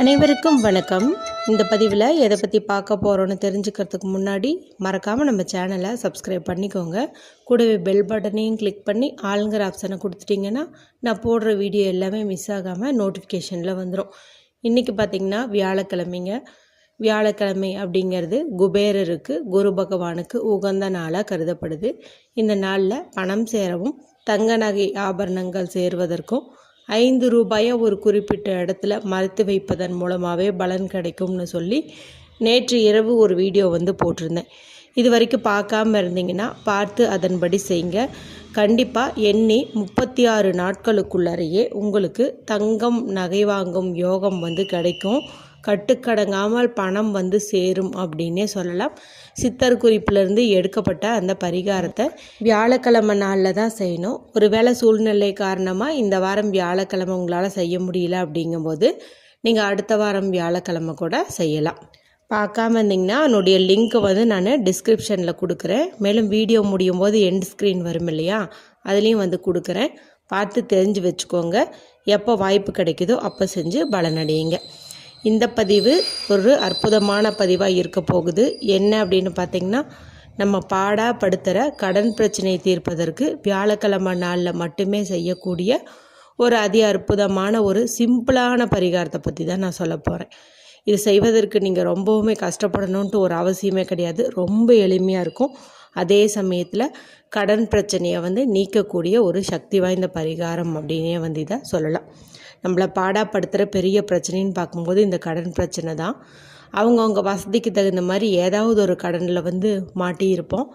அனைவருக்கும் வணக்கம். இந்த பதிவில் எதை பற்றி பார்க்க போகிறோன்னு தெரிஞ்சுக்கிறதுக்கு முன்னாடி மறக்காமல் நம்ம சேனலை சப்ஸ்கிரைப் பண்ணிக்கோங்க. கூடவே பெல் பட்டனையும் கிளிக் பண்ணி ஆளுங்கிற ஆப்ஷனை கொடுத்துட்டிங்கன்னா நான் போடுற வீடியோ எல்லாமே மிஸ் ஆகாமல் நோட்டிஃபிகேஷனில் வந்துடும் இன்றைக்கி பார்த்திங்கன்னா வியாழக்கிழமைங்க. வியாழக்கிழமை அப்படிங்கிறது குபேரருக்கு குரு பகவானுக்கு உகந்த நாளாக கருதப்படுது. இந்த நாளில் பணம் சேரவும் தங்க நகை ஆபரணங்கள் சேருவதற்கும் ஐந்து ரூபாயை ஒரு குறிப்பிட்ட இடத்துல மறைத்து வைப்பதன் மூலமாகவே பலன் கிடைக்கும்னு சொல்லி நேற்று இரவு ஒரு வீடியோ வந்து போட்டிருந்தேன். இது வரைக்கும் பார்க்காம இருந்தீங்கன்னா பார்த்து அதன்படி செய்யுங்க கண்டிப்பாக எண்ணி முப்பத்தி ஆறு நாட்களுக்குள்ளறையே உங்களுக்கு தங்கம் நகை வாங்கும் யோகம் வந்து கிடைக்கும். கட்டுக்கடங்காமல் பணம் வந்து சேரும் அப்படின்னே சொல்லலாம். சித்தர் குறிப்பிலிருந்து எடுக்கப்பட்ட அந்த பரிகாரத்தை வியாழக்கிழமை நாளில் தான் செய்யணும். ஒருவேளை சூழ்நிலை காரணமாக இந்த வாரம் வியாழக்கிழமை உங்களால் செய்ய முடியல அப்படிங்கும்போது நீங்கள் அடுத்த வாரம் வியாழக்கிழமை கூட செய்யலாம். பார்க்காம இருந்தீங்கன்னா என்னுடைய லிங்க்கை வந்து நான் டிஸ்கிரிப்ஷனில் கொடுக்குறேன். மேலும் வீடியோ முடியும் போது எண்ட் ஸ்க்ரீன் வரும் இல்லையா? அதுலேயும் வந்து கொடுக்குறேன். பார்த்து தெரிஞ்சு வச்சுக்கோங்க. எப்போ வாய்ப்பு கிடைக்குதோ அப்போ செஞ்சு பலனடையுங்க. இந்த பதிவு ஒரு அற்புதமான பதிவாக இருக்க போகுது. என்ன அப்படின்னு பார்த்திங்கன்னா நம்ம பாடா படுத்துகிற கடன் பிரச்சனையை தீர்ப்பதற்கு வியாழக்கிழமை நாளில் மட்டுமே செய்யக்கூடிய ஒரு அதி அற்புதமான ஒரு சிம்பிளான பரிகாரத்தை பற்றி தான் நான் சொல்ல போகிறேன் இது செய்வதற்கு நீங்கள் ரொம்பவுமே கஷ்டப்படணுன்ட்டு ஒரு அவசியமே கிடையாது. ரொம்ப எளிமையாக இருக்கும். அதே சமயத்தில் கடன் பிரச்சனையை வந்து நீக்கக்கூடிய ஒரு சக்தி வாய்ந்த பரிகாரம் அப்படின்னே வந்து இதை சொல்லலாம். நம்மளை பாடாப்படுத்துகிற பெரிய பிரச்சனைன்னு பார்க்கும்போது இந்த கடன் பிரச்சனை தான். அவங்கவுங்க வசதிக்கு தகுந்த மாதிரி ஏதாவது ஒரு கடனில் வந்து மாட்டியிருப்போம்.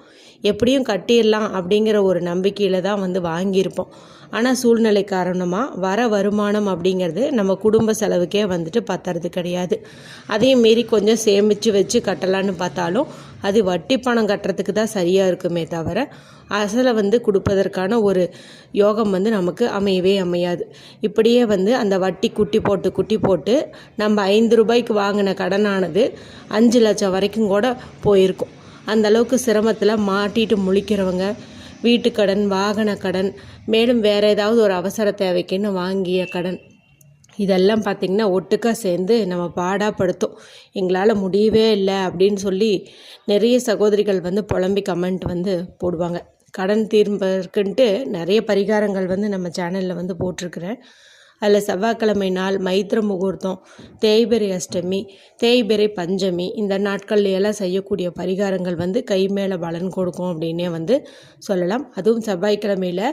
எப்படியும் கட்டிடலாம் அப்படிங்கிற ஒரு நம்பிக்கையில் தான் வந்து வாங்கியிருப்போம். ஆனால் சூழ்நிலை காரணமாக வர வருமானம் அப்படிங்கிறது நம்ம குடும்ப செலவுக்கே வந்துட்டு பத்துறது கிடையாது. அதையும் மீறி கொஞ்சம் சேமித்து வச்சு கட்டலான்னு பார்த்தாலும் அது வட்டி பணம் கட்டுறதுக்கு தான் சரியாக இருக்குமே தவிர அசலை வந்து கொடுப்பதற்கான ஒரு யோகம் வந்து நமக்கு அமையவே அமையாது. இப்படியே வந்து அந்த வட்டி குட்டி போட்டு குட்டி போட்டு நம்ம ஐந்து ரூபாய்க்கு வாங்கின கடனானது அஞ்சு லட்சம் வரைக்கும் கூட போயிருக்கும். அந்த அளவுக்கு சிரமத்தில் மாட்டிட்டு முழிக்கிறவங்க வீட்டுக்கடன் வாகன கடன் மேலும் வேறு ஏதாவது ஒரு அவசர தேவைக்குன்னு வாங்கிய கடன் இதெல்லாம் பார்த்திங்கன்னா ஒட்டுக்கா சேர்ந்து நம்ம பாடாப்படுத்தும். எங்களால் முடியவே இல்லை அப்படின்னு சொல்லி நிறைய சகோதரிகள் வந்து புலம்பி கமெண்ட் வந்து போடுவாங்க. கடன் தீர்ப்பதற்குன்ட்டு நிறைய பரிகாரங்கள் வந்து நம்ம சேனலில் வந்து போட்டிருக்கிறேன். அதில் செவ்வாய்க்கிழமை நாள் மைத்திர முகூர்த்தம் தேய்பிரை அஷ்டமி தேய்பிரை பஞ்சமி இந்த நாட்கள்ல எல்லாம் செய்யக்கூடிய பரிகாரங்கள் வந்து கை மேலே பலன் கொடுக்கும் அப்படின்னே வந்து சொல்லலாம். அதுவும் செவ்வாய்க்கிழமையில்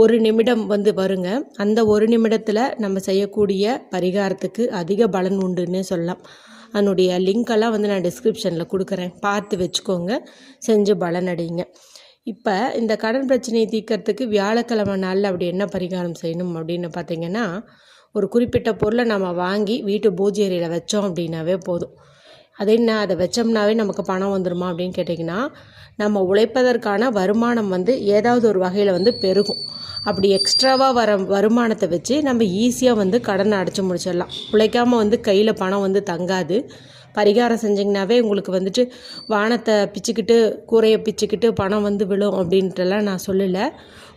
ஒரு நிமிடம் வந்து வருங்க. அந்த ஒரு நிமிடத்தில் நம்ம செய்யக்கூடிய பரிகாரத்துக்கு அதிக பலன் உண்டுன்னே சொல்லலாம். அதனுடைய லிங்க்கெல்லாம் வந்து நான் டிஸ்கிரிப்ஷனில் கொடுக்குறேன். பார்த்து வச்சுக்கோங்க. செஞ்சு பலன் அடையுங்க இப்போ இந்த கடன் பிரச்சனையை தீர்க்கறதுக்கு வியாழக்கிழமை நாளில் அப்படி என்ன பரிகாரம் செய்யணும் அப்படின்னு பார்த்தீங்கன்னா ஒரு குறிப்பிட்ட பொருளை நம்ம வாங்கி வீட்டு பூஜை அறையில் வச்சோம் அப்படின்னாவே போதும். அது என்ன? அதை வச்சோம்னாவே நமக்கு பணம் வந்துடுமா அப்படின்னு கேட்டிங்கன்னா நம்ம உழைப்பதற்கான வருமானம் வந்து ஏதாவது ஒரு வகையில் வந்து பெருகும். அப்படி எக்ஸ்ட்ராவாக வர வருமானத்தை வச்சு நம்ம ஈஸியாக வந்து கடனை அடைச்சி முடிச்சிடலாம். உழைக்காமல் வந்து கையில் பணம் வந்து தங்காது. பரிகாரம் செஞ்சிங்கனாவே உங்களுக்கு வந்துட்டு வானத்தை பிச்சுக்கிட்டு கூரையை பிச்சுக்கிட்டு பணம் வந்து விழும் அப்படின்ட்டுலாம் நான் சொல்லலை.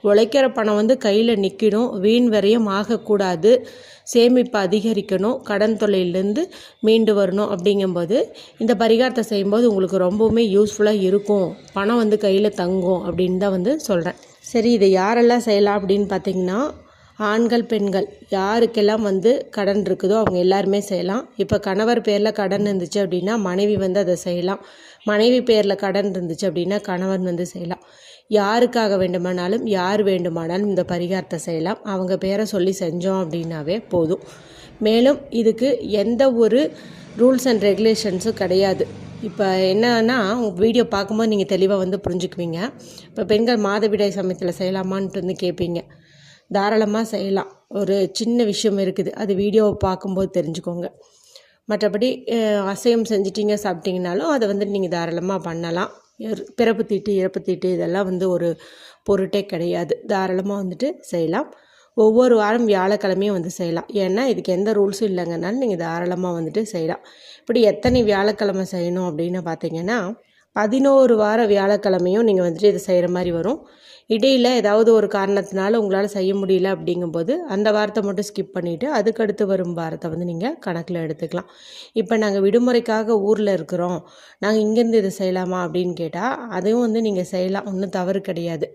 உழைக்கிற பணம் வந்து கையில் நிற்கணும் வீண் வரையும் ஆகக்கூடாது. சேமிப்பு அதிகரிக்கணும். கடன் தொல்லையிலேருந்து மீண்டு வரணும் அப்படிங்கும்போது இந்த பரிகாரத்தை செய்யும்போது உங்களுக்கு ரொம்பவுமே யூஸ்ஃபுல்லாக இருக்கும். பணம் வந்து கையில் தங்கும் அப்படின்னு தான் வந்து சொல்கிறேன் சரி இதை யாரெல்லாம் செய்யலாம் அப்படின்னு பார்த்தீங்கன்னா ஆண்கள் பெண்கள் யாருக்கெல்லாம் வந்து கடன் இருக்குதோ அவங்க எல்லாருமே செய்யலாம். இப்போ கணவர் பேரில் கடன் இருந்துச்சு அப்படின்னா மனைவி வந்து அதை செய்யலாம். மனைவி பேரில் கடன் இருந்துச்சு அப்படின்னா கணவன் வந்து செய்யலாம். யாருக்காக வேண்டுமானாலும் யார் வேண்டுமானாலும் இந்த பரிகாரத்தை செய்யலாம். அவங்க பேரை சொல்லி செஞ்சோம் அப்படின்னாவே போதும். மேலும் இதுக்கு எந்த ஒரு ரூல்ஸ் அண்ட் ரெகுலேஷன்ஸும் கிடையாது. இப்போ என்னன்னா வீடியோ பார்க்கும்போது நீங்கள் தெளிவாக வந்து புரிஞ்சுக்குவீங்க. இப்போ பெண்கள் மாதவிடாய் சமயத்தில் செய்யலாமான்ட்டு வந்து கேட்பீங்க தாராளமாக செய்யலாம். ஒரு சின்ன விஷயம் இருக்குது. அது வீடியோவை பார்க்கும்போது தெரிஞ்சுக்கோங்க. மற்றபடி அசையம் செஞ்சிட்டிங்க சாப்பிட்டிங்கனாலும் அதை வந்து நீங்கள் தாராளமாக பண்ணலாம். பிறப்பு தீட்டு இறப்பு தீட்டு இதெல்லாம் வந்து ஒரு பொருட்டே கிடையாது. தாராளமாக வந்துட்டு செய்யலாம். ஒவ்வொரு வாரம் வியாழக்கிழமையும் வந்து செய்யலாம். ஏன்னா இதுக்கு எந்த ரூல்ஸும் இல்லைங்கனாலும் நீங்கள் தாராளமாக வந்துட்டு செய்யலாம். இப்படி எத்தனை வியாழக்கிழமை செய்யணும் அப்படின்னு பார்த்தீங்கன்னா பதினோரு வார வியாழக்கிழமையும் நீங்கள் வந்துட்டு இதை செய்கிற மாதிரி வரும். இடையில் ஏதாவது ஒரு காரணத்தினால உங்களால் செய்ய முடியல அப்படிங்கும்போது அந்த வாரத்தை மட்டும் ஸ்கிப் பண்ணிவிட்டு அதுக்கடுத்து வரும் வாரத்தை வந்து நீங்கள் கணக்கில் எடுத்துக்கலாம். இப்போ நாங்கள் விடுமுறைக்காக ஊரில் இருக்கிறோம். நாங்கள் இங்கேருந்து இதை செய்யலாமா அப்படின்னு கேட்டால் அதுவும் வந்து நீங்கள் செய்யலாம். ஒன்றும் தவறு கிடையாது.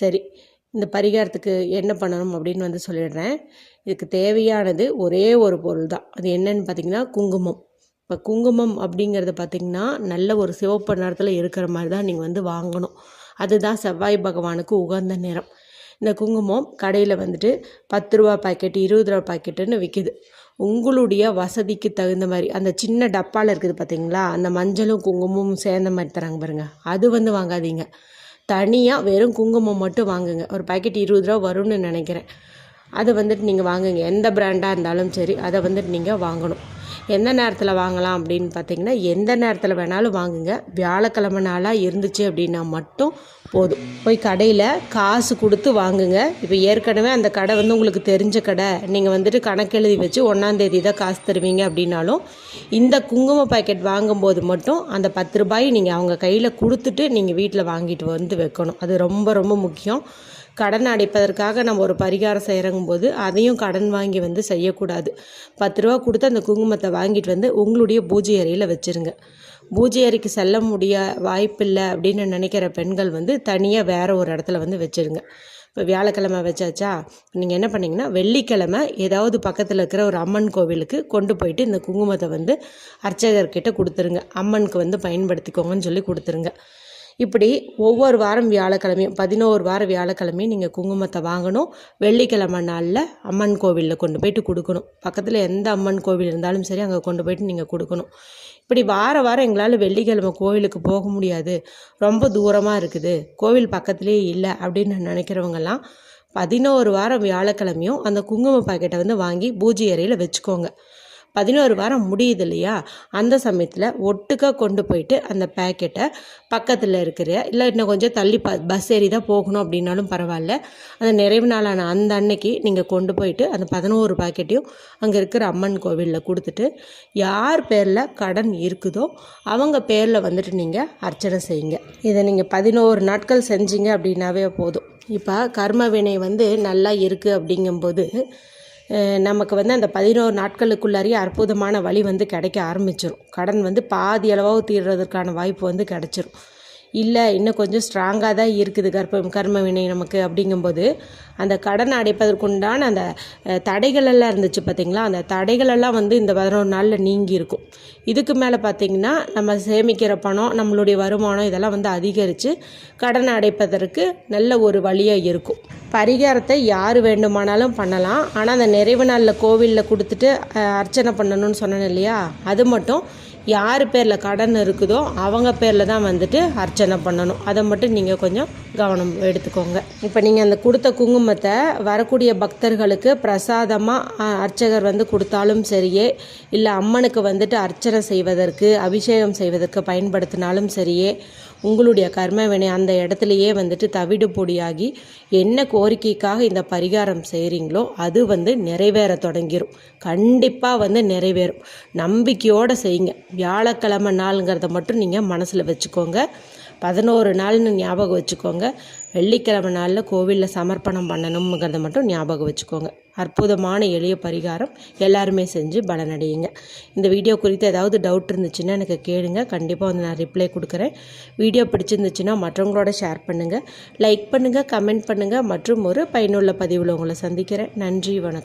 சரி இந்த பரிகாரத்துக்கு என்ன பண்ணணும் அப்படின்னு வந்து சொல்லிடுறேன். இதுக்கு தேவையானது ஒரே ஒரு பொருள் தான். அது என்னன்னு பார்த்தீங்கன்னா குங்குமம். இப்போ குங்குமம் அப்படிங்கிறது பார்த்திங்கன்னா நல்ல ஒரு சிவப்பு நிறத்தில் இருக்கிற மாதிரி தான் நீங்கள் வந்து வாங்கணும். அதுதான் செவ்வாய் பகவானுக்கு உகந்த நிறம். இந்த குங்குமம் கடையில் வந்துட்டு பத்து ரூபா பாக்கெட் இருபது ரூபா பாக்கெட்டுன்னு விற்கிது உங்களுடைய வசதிக்கு தகுந்த மாதிரி அந்த சின்ன டப்பாவில் இருக்குது பார்த்தீங்களா அந்த மஞ்சளும் குங்குமமும் சேர்ந்த மாதிரி தராங்க பாருங்கள் அது வந்து வாங்காதீங்க. தனியாக வெறும் குங்குமம் மட்டும் வாங்குங்க. ஒரு பாக்கெட் இருபது ரூபா வரும்னு நினைக்கிறேன். அதை வந்துட்டு நீங்கள் வாங்குங்க. எந்த பிராண்டாக இருந்தாலும் சரி அதை வந்துட்டு நீங்கள் வாங்கணும். எந்த நேரத்தில் வாங்கலாம் அப்படின்னு பார்த்தீங்கன்னா எந்த நேரத்தில் வேணாலும் வாங்குங்க. வியாழக்கிழமை நாளாக இருந்துச்சு அப்படின்னா மட்டும் போதும். போய் கடையில் காசு கொடுத்து வாங்குங்க. இப்போ ஏற்கனவே அந்த கடை வந்து உங்களுக்கு தெரிஞ்ச கடை. நீங்கள் வந்துட்டு கணக்கு எழுதி வச்சு ஒன்றாந்தேதி தான் காசு தருவீங்க அப்படின்னாலும் இந்த குங்கும பாக்கெட் வாங்கும்போது மட்டும் அந்த பத்து ரூபாய் நீங்கள் அவங்க கையில் கொடுத்துட்டு நீங்கள் வீட்டில் வாங்கிட்டு வந்து வைக்கணும். அது ரொம்ப ரொம்ப முக்கியம். கடன் அடைப்பதற்காக நம்ம ஒரு பரிகாரம் செய்கிறங்கும் போது அதையும் கடன் வாங்கி வந்து செய்யக்கூடாது. பத்து ரூபா கொடுத்து அந்த குங்குமத்தை வாங்கிட்டு வந்து உங்களுடைய பூஜை அறையில் வச்சுருங்க. பூஜை அறைக்கு செல்ல முடிய வாய்ப்பில்லை அப்படின்னு நினைக்கிற பெண்கள் வந்து தனியாக வேறு ஒரு இடத்துல வந்து வச்சுருங்க. இப்போ வியாழக்கிழமை வச்சாச்சா? நீங்கள் என்ன பண்ணிங்கன்னா வெள்ளிக்கிழமை ஏதாவது பக்கத்தில் இருக்கிற ஒரு அம்மன் கோவிலுக்கு கொண்டு போயிட்டு இந்த குங்குமத்தை வந்து அர்ச்சகர்கிட்ட கொடுத்துருங்க. அம்மனுக்கு வந்து பயன்படுத்திக்கோங்கன்னு சொல்லி கொடுத்துருங்க. இப்படி ஒவ்வொரு வாரம் வியாழக்கிழமையும் பதினோரு வாரம் வியாழக்கிழமையும் நீங்கள் குங்குமத்தை வாங்கணும். வெள்ளிக்கிழமை நாளில் அம்மன் கோவிலில் கொண்டு போயிட்டு கொடுக்கணும். பக்கத்தில் எந்த அம்மன் கோவில் இருந்தாலும் சரி அங்கே கொண்டு போயிட்டு நீங்கள் கொடுக்கணும். இப்படி வார வாரம் எங்களால் வெள்ளிக்கிழமை கோவிலுக்கு போக முடியாது. ரொம்ப தூரமாக இருக்குது. கோவில் பக்கத்துலேயே இல்லை அப்படின்னு நினைக்கிறவங்கெல்லாம் பதினோரு வாரம் வியாழக்கிழமையும் அந்த குங்கும பாக்கெட்டை வந்து வாங்கி பூஜை அறையில் வச்சுக்கோங்க. பதினோரு வாரம் முடியுது இல்லையா அந்த சமயத்தில் ஒட்டுக்காக கொண்டு போயிட்டு அந்த பேக்கெட்டை பக்கத்தில் இருக்கிற இல்லை இன்னும் கொஞ்சம் தள்ளி ப பஸ் ஏறி தான் போகணும் அப்படின்னாலும் பரவாயில்ல. அந்த நிறைவு நாளான அந்த அன்னைக்கு நீங்கள் கொண்டு போயிட்டு அந்த பதினோரு பாக்கெட்டையும் அங்கே இருக்கிற அம்மன் கோவிலில் கொடுத்துட்டு யார் பேரில் கடன் இருக்குதோ அவங்க பேரில் வந்துட்டு நீங்கள் அர்ச்சனை செய்யுங்க. இதை நீங்கள் பதினோரு நாட்கள் செஞ்சீங்க அப்படின்னாவே போதும். இப்போ கர்ம வினை வந்து நல்லா இருக்குது அப்படிங்கும்போது நமக்கு வந்து அந்த பதினோரு நாட்களுக்குள்ளாரியே அற்புதமான வழி வந்து கிடைக்க ஆரம்பிச்சிடும் கடன் வந்து பாதி அளவாக தீர்றதுக்கான வாய்ப்பு வந்து கிடச்சிரும். இல்லை இன்னும் கொஞ்சம் ஸ்ட்ராங்காக தான் இருக்குது கர்ப்பம் கர்ம வினை நமக்கு அப்படிங்கும்போது அந்த கடன் அடைப்பதற்குண்டான அந்த தடைகளெல்லாம் இருந்துச்சு பார்த்திங்களா அந்த தடைகளெல்லாம் வந்து இந்த பதினொரு நாளில் நீங்கி இருக்கும். இதுக்கு மேலே பார்த்திங்கன்னா நம்ம சேமிக்கிற பணம் நம்மளுடைய வருமானம் இதெல்லாம் வந்து அதிகரித்து கடன் அடைப்பதற்கு நல்ல ஒரு வழியாக இருக்கும். பரிகாரத்தை யார் வேண்டுமானாலும் பண்ணலாம். ஆனால் அந்த நிறைவு நாளில் கோவிலில் கொடுத்துட்டு அர்ச்சனை பண்ணணும்னு சொன்னேன் இல்லையா? அது மட்டும். யார் பேரில் கடன் இருக்குதோ அவங்க பேரில் தான் வந்துட்டு அர்ச்சனை பண்ணணும். அதை மட்டும் நீங்கள் கொஞ்சம் கவனம் எடுத்துக்கோங்க. இப்போ நீங்கள் அந்த கொடுத்த குங்குமத்தை வரக்கூடிய பக்தர்களுக்கு பிரசாதமாக அர்ச்சகர் வந்து கொடுத்தாலும் சரியே இல்லை அம்மனுக்கு வந்துட்டு அர்ச்சனை செய்வதற்கு அபிஷேகம் செய்வதற்கு பயன்படுத்தினாலும் சரியே உங்களுடைய கர்மவினை அந்த இடத்துலையே வந்துட்டு தவிடு பொடியாகி என்ன கோரிக்கைக்காக இந்த பரிகாரம் செய்கிறீங்களோ அது வந்து நிறைவேற தொடங்கிடும் கண்டிப்பாக வந்து நிறைவேறும். நம்பிக்கையோடு செய்யுங்க. வியாழக்கிழமை நாளுங்கிறத மட்டும் நீங்கள் மனசில் வச்சுக்கோங்க. பதினோரு நாள்னு ஞாபகம் வச்சுக்கோங்க. வெள்ளிக்கிழமை நாளில் கோவிலில் சமர்ப்பணம் பண்ணணுங்கிறத மட்டும் ஞாபகம் வச்சுக்கோங்க. அற்புதமான எளிய பரிகாரம். எல்லாருமே செஞ்சு பலனடையுங்க இந்த வீடியோ குறித்து ஏதாவது டவுட் இருந்துச்சுன்னா எனக்கு கேளுங்க. கண்டிப்பாக வந்து நான் ரிப்ளை கொடுக்குறேன். வீடியோ பிடிச்சிருந்துச்சுன்னா மற்றவங்களோட ஷேர் பண்ணுங்கள் லைக் பண்ணுங்கள் கமெண்ட் பண்ணுங்கள் மற்றும் ஒரு பயனுள்ள பதிவில் உங்களை சந்திக்கிறேன். நன்றி வணக்கம்.